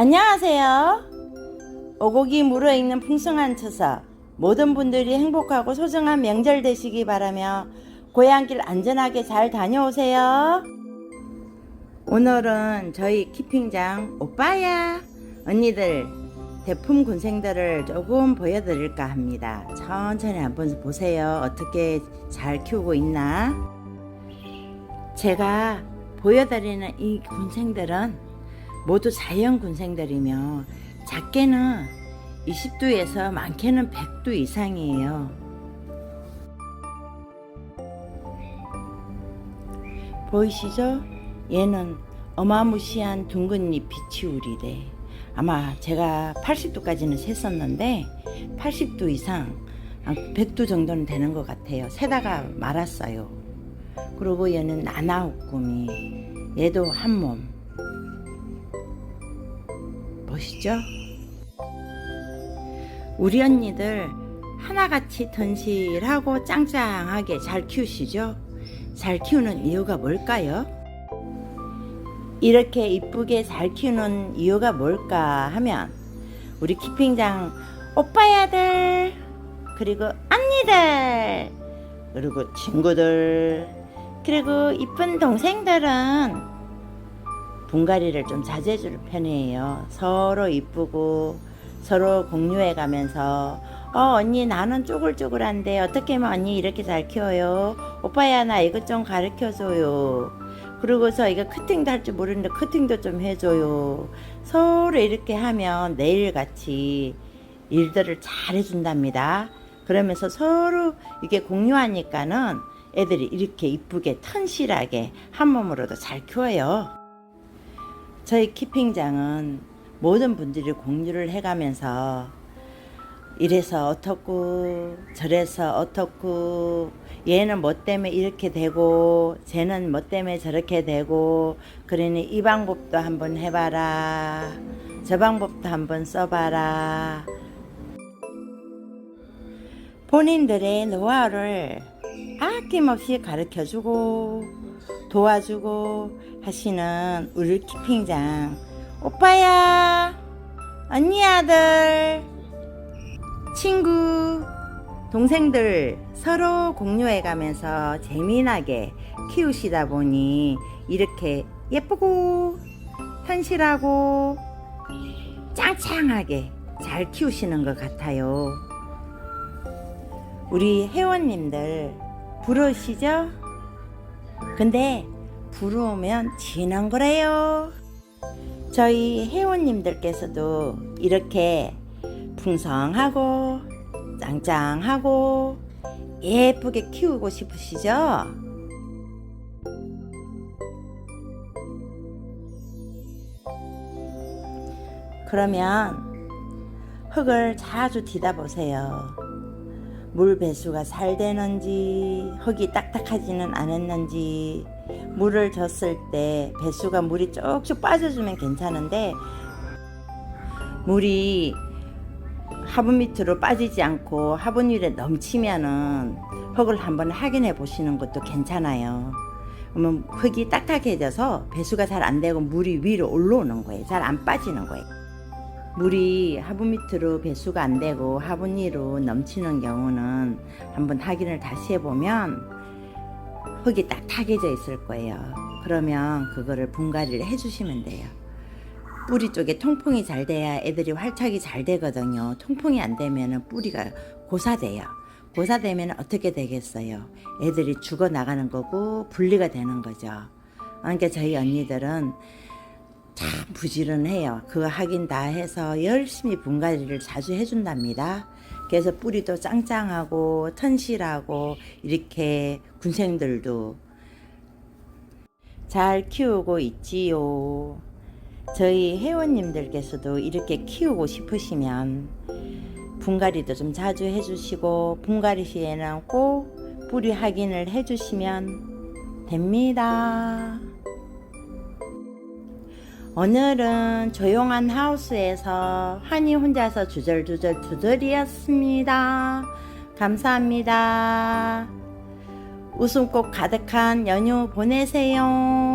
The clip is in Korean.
안녕하세요. 오곡이 물어있는 풍성한 처서 모든 분들이 행복하고 소중한 명절 되시기 바라며 고향길 안전하게 잘 다녀오세요. 오늘은 저희 키핑장 오빠야 언니들 대품 군생들을 조금 보여드릴까 합니다. 천천히 한번 보세요. 어떻게 잘 키우고 있나? 제가 보여드리는 이 군생들은 모두 자연 군생들이며 작게는 20도에서 많게는 100도 이상이에요. 보이시죠? 얘는 어마무시한 둥근 잎 비치우리래. 아마 제가 80도까지는 셌었는데 80도 이상, 100도 정도는 되는 것 같아요. 세다가 말았어요. 그리고 얘는 나나우꾸미. 얘도 한 몸. 보시죠? 우리 언니들 하나같이 던실하고 짱짱하게 잘 키우시죠? 잘 키우는 이유가 뭘까요? 이렇게 이쁘게 잘 키우는 이유가 뭘까 하면 우리 키핑장 오빠야들 그리고 언니들 그리고 친구들 그리고 이쁜 동생들은 분갈이를 좀 자주 해줄 편이에요. 서로 이쁘고 서로 공유해 가면서 어 언니 나는 쪼글쪼글한데 어떻게 하면 언니 이렇게 잘 키워요? 오빠야 나 이것 좀 가르쳐줘요. 그리고서 이거 커팅도 할 줄 모르는데 커팅도 좀 해줘요. 서로 이렇게 하면 내일같이 일들을 잘 해준답니다. 그러면서 서로 이게 공유하니까는 애들이 이렇게 이쁘게 튼실하게 한 몸으로도 잘 키워요. 저희 키핑장은 모든 분들이 공유를 해가면서 이래서 어떻고 저래서 어떻고 얘는 뭐 때문에 이렇게 되고 쟤는 뭐 때문에 저렇게 되고 그러니 이 방법도 한번 해봐라 저 방법도 한번 써봐라. 본인들의 노하우를 아낌없이 가르쳐주고 도와주고 하시는 우리 키핑장 오빠야 언니 아들 친구 동생들 서로 공유해 가면서 재미나게 키우시다 보니 이렇게 예쁘고 탄실하고 짱짱하게 잘 키우시는 것 같아요. 우리 회원님들 부러우시죠? 근데 부러우면 지는 거래요. 저희 회원님들께서도 이렇게 풍성하고 짱짱하고 예쁘게 키우고 싶으시죠? 그러면 흙을 자주 뒤다 보세요. 물 배수가 잘 되는지, 흙이 딱딱하지는 않았는지, 물을 줬을 때 배수가 물이 쭉쭉 빠져주면 괜찮은데, 물이 화분 밑으로 빠지지 않고 화분 위에 넘치면은 흙을 한번 확인해 보시는 것도 괜찮아요. 그러면 흙이 딱딱해져서 배수가 잘 안 되고 물이 위로 올라오는 거예요. 잘 안 빠지는 거예요. 물이 화분 밑으로 배수가 안 되고 화분 위로 넘치는 경우는 한번 확인을 다시 해보면 흙이 딱딱해져 있을 거예요. 그러면 그거를 분갈이를 해주시면 돼요. 뿌리 쪽에 통풍이 잘 돼야 애들이 활착이 잘 되거든요. 통풍이 안 되면 뿌리가 고사돼요. 고사되면 어떻게 되겠어요? 애들이 죽어 나가는 거고 분리가 되는 거죠. 그러니까 저희 언니들은 참 부지런해요. 그거 하긴 다 해서 열심히 분갈이를 자주 해준답니다. 그래서 뿌리도 짱짱하고 튼실하고 이렇게 군생들도 잘 키우고 있지요. 저희 회원님들께서도 이렇게 키우고 싶으시면 분갈이도 좀 자주 해주시고 분갈이 시에는 꼭 뿌리 확인을 해주시면 됩니다. 오늘은 조용한 하우스에서 한이 혼자서 주절주절 두절이었습니다. 감사합니다. 웃음꽃 가득한 연휴 보내세요.